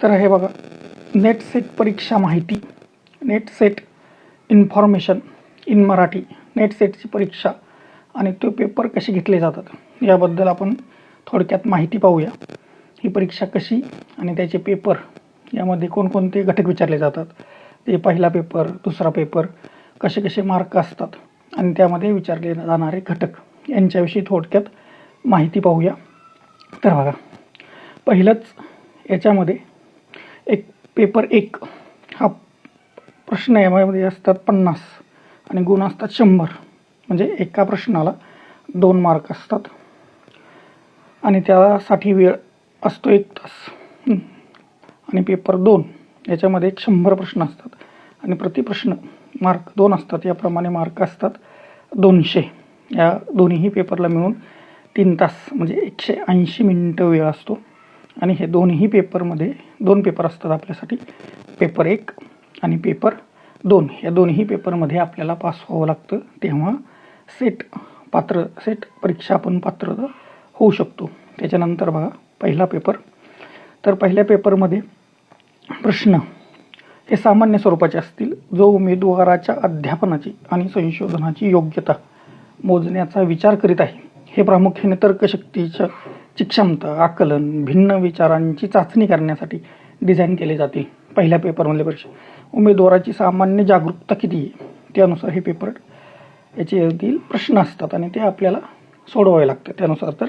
तर हे बघा नेट सेट परीक्षा माहिती NET SET information in Marathi NET सेटची परीक्षा आणि तो पेपर कसे घेतले जातात याबद्दल आपण थोडक्यात माहिती पाहूया. ही परीक्षा कशी आणि त्याचे पेपर यामध्ये कोणकोणते घटक विचारले जातात ते पहिला पेपर दुसरा पेपर कसे कसे मार्क असतात आणि त्यामध्ये विचारले जाणारे घटक यांच्याविषयी थोडक्यात माहिती पाहूया. तर बघा पहिलंच याच्यामध्ये एक पेपर एक हा प्रश्न यामध्ये असतात पन्नास आणि गुण असतात शंभर. म्हणजे एका प्रश्नाला दोन मार्क असतात. आणि त्यासाठी वेळ असतो एक तास. आणि पेपर दोन याच्यामध्ये एक शंभर प्रश्न असतात. आणि प्रति प्रश्न मार्क दोन असतात. याप्रमाणे मार्क असतात दोनशे. या दोन्हीही पेपरला मिळून तीन तास म्हणजे एकशे ऐंशी मिनटं वेळ असतो. आणि हे दोन्ही पेपरमध्ये दोन पेपर असतात आपल्यासाठी. पेपर एक आणि पेपर दोन. या दोन्ही पेपरमध्ये आपल्याला पास व्हावं लागतं. तेव्हा सेट पात्र सेट परीक्षा आपण पात्र होऊ शकतो. त्याच्यानंतर बघा पहिला पेपर. तर पहिल्या पेपरमध्ये प्रश्न हे सामान्य स्वरूपाचे असतील. जो उमेदवाराच्या अध्यापनाची आणि संशोधनाची योग्यता मोजण्याचा विचार करीत आहे. हे प्रामुख्याने तर्कशक्तीच्या क्षमता आकलन भिन्न विचारांची चाचणी करण्यासाठी डिझाईन केले जाते पहिल्या पेपरमधले परीक्षा उमेदवाराची सामान्य जागरूकता किती आहे? त्यानुसार हे पेपर याचे प्रश्न असतात आणि ते आपल्याला सोडवावे लागतात. त्यानुसार तर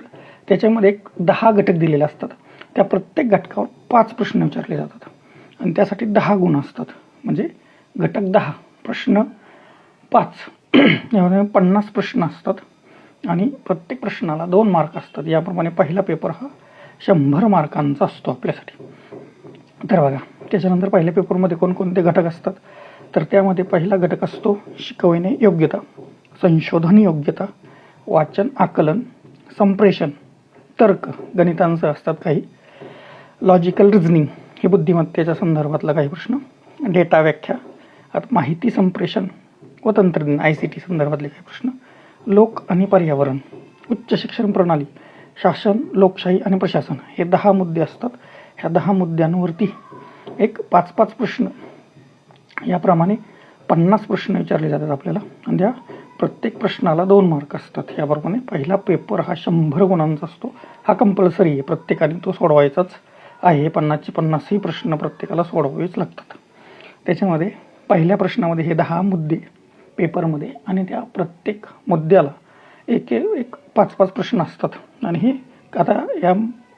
त्याच्यामध्ये एक दहा घटक दिलेले असतात. त्या प्रत्येक घटकावर पाच प्रश्न विचारले जातात. आणि त्यासाठी दहा गुण असतात. म्हणजे घटक दहा प्रश्न पाच. यामध्ये पन्नास प्रश्न असतात. आणि प्रत्येक प्रश्नाला दोन मार्क असतात. याप्रमाणे पहिला पेपर हा शंभर मार्कांचा असतो आपल्यासाठी. तर बघा त्याच्यानंतर पहिल्या पेपरमध्ये कोणकोणते घटक असतात? तर त्यामध्ये पहिला घटक असतो शिकवणे योग्यता संशोधन योग्यता वाचन आकलन संप्रेषण तर्क गणितांचं असतात काही. लॉजिकल रिझनिंग हे बुद्धिमत्तेच्या संदर्भातला काही प्रश्न. डेटा व्याख्या आता माहिती संप्रेषण व तंत्रज्ञान आय सी टी संदर्भातले काही प्रश्न. लोक आणि पर्यावरण उच्च शिक्षण प्रणाली शासन लोकशाही आणि प्रशासन हे दहा मुद्दे असतात. ह्या दहा मुद्द्यांवरती एक पाच पाच प्रश्न याप्रमाणे पन्नास प्रश्न विचारले जातात आपल्याला. आणि त्या प्रत्येक प्रश्नाला दोन मार्क असतात. याप्रमाणे पहिला पेपर हा शंभर गुणांचा असतो. हा कंपल्सरी आहे. प्रत्येकाने तो सोडवायचाच आहे. पन्नासचे पन्नासही प्रश्न प्रत्येकाला सोडवावेच लागतात. त्याच्यामध्ये पहिल्या प्रश्नामध्ये हे दहा मुद्दे पेपरमध्ये आणि त्या प्रत्येक मुद्द्याला एक एक पाच पाच प्रश्न असतात. आणि हे आता या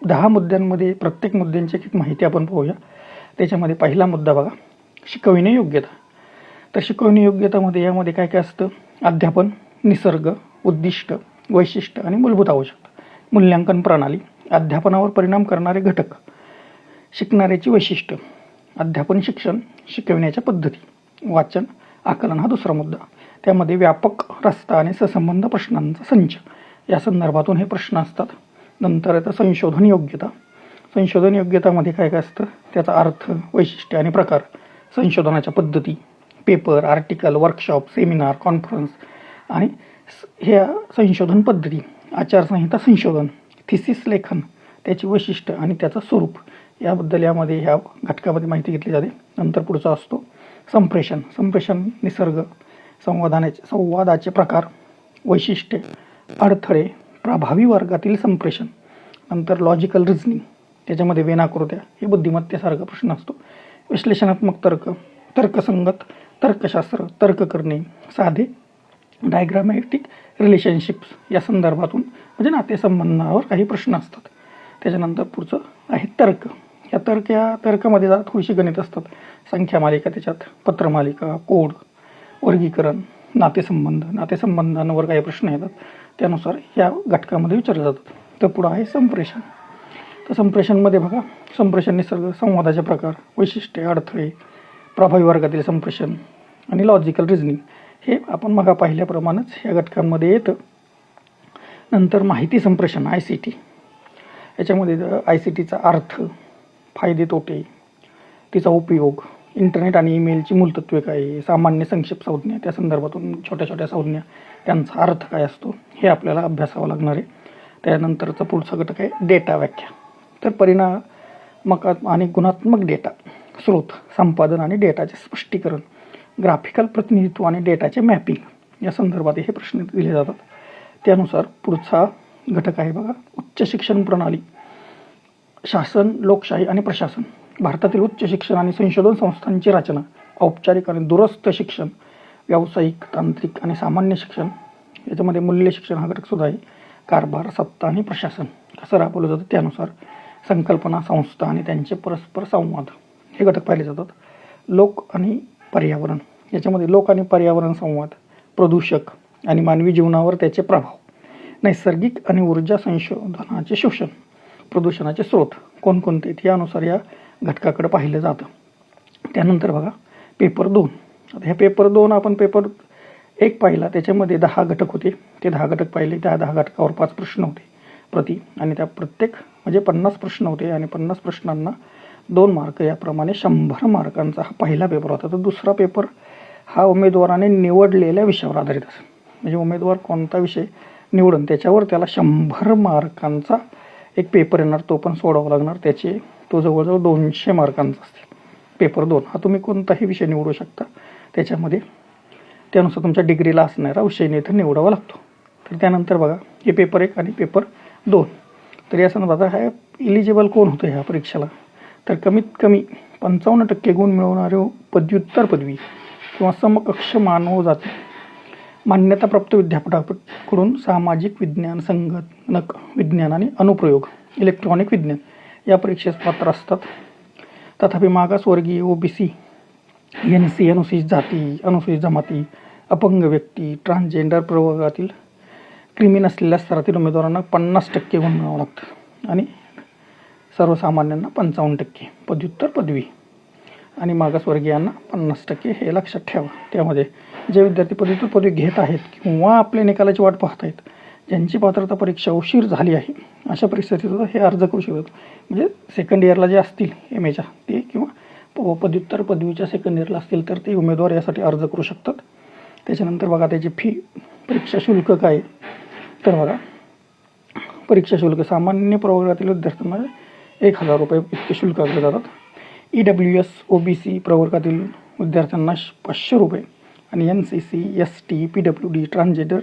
दहा मुद्द्यांमध्ये प्रत्येक मुद्द्यांची एक माहिती आपण पाहूया. त्याच्यामध्ये पहिला मुद्दा बघा शिकविणे योग्यता. तर शिकवणे योग्यतामध्ये यामध्ये काय काय असतं? अध्यापन निसर्ग उद्दिष्ट वैशिष्ट्य आणि मूलभूत आवश्यकता. मूल्यांकन प्रणाली अध्यापनावर परिणाम करणारे घटक शिकणाऱ्याची वैशिष्ट्य अध्यापन शिक्षण शिकविण्याच्या पद्धती वाचन आकलन हा दुसरा मुद्दा. त्यामध्ये व्यापक रस्ता आणि ससंबंध प्रश्नांचा संच. या संदर्भातून हे प्रश्न असतात. नंतर येतं संशोधन योग्यता. संशोधन योग्यतामध्ये काय काय असतं? त्याचा अर्थ वैशिष्ट्य आणि प्रकार. संशोधनाच्या पद्धती. Paper article workshop seminar conference. आणि स- ह्या संशोधन पद्धती. आचारसंहिता संशोधन. थिसिस लेखन. त्याची वैशिष्ट्य आणि त्याचं स्वरूप. याबद्दल यामध्ये ह्या घटकामध्ये माहिती घेतली जाते. नंतर पुढचा असतो. संप्रेषण संप्रेषण निसर्ग संवादानाचे संवादाचे प्रकार वैशिष्ट्ये अडथळे प्रभावी वर्गातील संप्रेषण नंतर लॉजिकल रिझनिंग त्याच्यामध्ये वेनाकृत्या हे बुद्धिमत्तेसारखा प्रश्न असतो. विश्लेषणात्मक तर्क तर्कसंगत तर्कशास्त्र तर्क करणे साधे डायग्रामॅटिक रिलेशनशिप्स या संदर्भातून म्हणजे नातेसंबंधावर काही प्रश्न असतात. त्याच्यानंतर पुढचं आहे तर्क. या तर्क या तर्कामध्ये जरा थोडीशी गणित असतात. संख्या मालिका त्याच्यात पत्रमालिका कोड वर्गीकरण नातेसंबंध. नातेसंबंधांवर काही प्रश्न येतात. त्यानुसार या घटकामध्ये विचारले जातात. तर पुढं आहे संप्रेषण. तर संप्रेषणमध्ये बघा संप्रेषण निसर्ग संवादाचे प्रकार वैशिष्ट्ये अडथळे प्रभावी वर्गातील संप्रेषण आणि लॉजिकल रिझनिंग हे आपण मगा पाहिल्याप्रमाणेच या घटकांमध्ये येतं. नंतर माहिती संप्रेषण आय सी टी याच्यामध्ये आय सी टीचा अर्थ फायदे तोटे. तिचा उपयोग इंटरनेट आणि ईमेलची मूलतत्वे काय सामान्य संक्षेप संज्ञा त्या संदर्भातून छोट्या छोट्या संज्ञा त्यांचा अर्थ काय असतो हे आपल्याला अभ्यासावं लागणार आहे. त्यानंतरचा पुढचा घटक आहे डेटा व्याख्या. तर परिणाम आणि गुणात्मक डेटा स्रोत संपादन आणि डेटाचे स्पष्टीकरण ग्राफिकल प्रतिनिधित्व आणि डेटाचे मॅपिंग या संदर्भात हे प्रश्न दिले जातात. त्यानुसार पुढचा घटक आहे बघा उच्च शिक्षण प्रणाली. शासन लोकशाही आणि प्रशासन. भारतातील उच्च शिक्षण आणि संशोधन संस्थांची रचना औपचारिक आणि दुरस्थ शिक्षण व्यावसायिक तांत्रिक आणि सामान्य शिक्षण याच्यामध्ये मूल्य शिक्षण हा घटक सुद्धा आहे. कारभार सत्ता आणि प्रशासन. कसं राबवलं जातं. त्यानुसार संकल्पना संस्था आणि त्यांचे परस्पर संवाद हे घटक पाहिले जातात. लोक आणि पर्यावरण. याच्यामध्ये लोक आणि पर्यावरण संवाद प्रदूषक आणि मानवी जीवनावर त्याचे प्रभाव नैसर्गिक आणि ऊर्जा संशोधनाचे शोषण प्रदूषणाचे स्रोत कोणकोणते आहेत यानुसार या घटकाकडे पाहिलं जातं. त्यानंतर बघा पेपर दोन. आता ह्या पेपर दोन आपण पेपर एक पाहिला त्याच्यामध्ये दहा घटक होते. ते दहा घटक पाहिले त्या दहा घटकावर पाच प्रश्न होते. प्रति आणि त्या प्रत्येक म्हणजे पन्नास प्रश्न होते आणि पन्नास प्रश्नांना दोन मार्क याप्रमाणे शंभर मार्कांचा हा पहिला पेपर होता. तर दुसरा पेपर हा उमेदवाराने निवडलेल्या विषयावर आधारित असेल. म्हणजे उमेदवार कोणता विषय निवडून त्याच्यावर त्याला शंभर मार्कांचा एक पेपर येणार तो पण सोडावा लागणार. त्याचे तो जवळजवळ दोनशे मार्कांचा असतील. पेपर दोन. हा तुम्ही कोणताही विषय निवडू शकता. त्याच्यामध्ये त्यानुसार तुमच्या डिग्रीला असणारा विषय इथं निवडावा लागतो. तर त्यानंतर बघा हे पेपर एक आणि पेपर दोन. तर या संदर्भात हा इलिजिबल कोण होतं ह्या परीक्षेला? तर कमीत कमी पंचावन्न टक्के गुण मिळवणारे पदव्युत्तर पदवी किंवा समकक्ष मानव जाती. मान्यताप्राप्त विद्यापीठाकडून सामाजिक विज्ञान संगणक विज्ञान आणि अनुप्रयोग इलेक्ट्रॉनिक विज्ञान या परीक्षेस पात्र असतात. तथापि मागासवर्गीय O B C N C अनुसूचित जाती अनुसूचित जमाती अपंग व्यक्ती ट्रान्सजेंडर प्रवर्गातील क्रिमी नसलेल्या स्तरातील उमेदवारांना पन्नास टक्के गुण मिळावं लागतं आणि सर्वसामान्यांना पंचावन्न टक्के पदव्युत्तर पदवी. आणि मागासवर्गीयांना पन्नास टक्के हे लक्षात ठेवा. त्यामध्ये जे विद्यार्थी पदव्युत्तर पदवी घेत आहेत किंवा आपल्या निकालाची वाट पाहत आहेत ज्यांची पात्रता परीक्षा उशीर झाली आहे अशा परिस्थितीत हे अर्ज करू शकतात. म्हणजे सेकंड इयरला जे असतील एम एच्या ते किंवा प- पदव्युत्तर पदवीच्या सेकंड इयरला असतील तर ते उमेदवार यासाठी अर्ज करू शकतात. त्याच्यानंतर बघा त्याची फी परीक्षा शुल्क काय तर बघा परीक्षा शुल्क सामान्य प्रवर्गातील विद्यार्थ्यांना एक हजार रुपये इतके शुल्क आकारले जातात. E W S O B C प्रवर्गातील विद्यार्थ्यांना श- पाचशे रुपये आणि N C C S T P W D transgender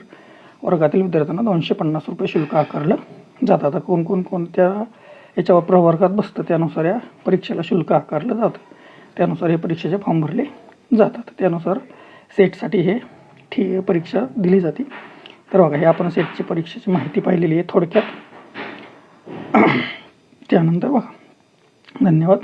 वर्गातील विद्यार्थ्यांना दोनशे पन्नास रुपये शुल्क आकारलं जातं. आता कोण कोण कोणत्या याच्यावर प्रवर्गात बसतं त्यानुसार या परीक्षेला शुल्क आकारलं जातं. त्यानुसार हे परीक्षेचे फॉर्म भरले जातात. त्यानुसार सेटसाठी हे ठी परीक्षा दिली जाते. तर बघा हे आपण सेटची परीक्षेची माहिती पाहिलेली आहे थोडक्यात. त्यानंतर बघा. धन्यवाद.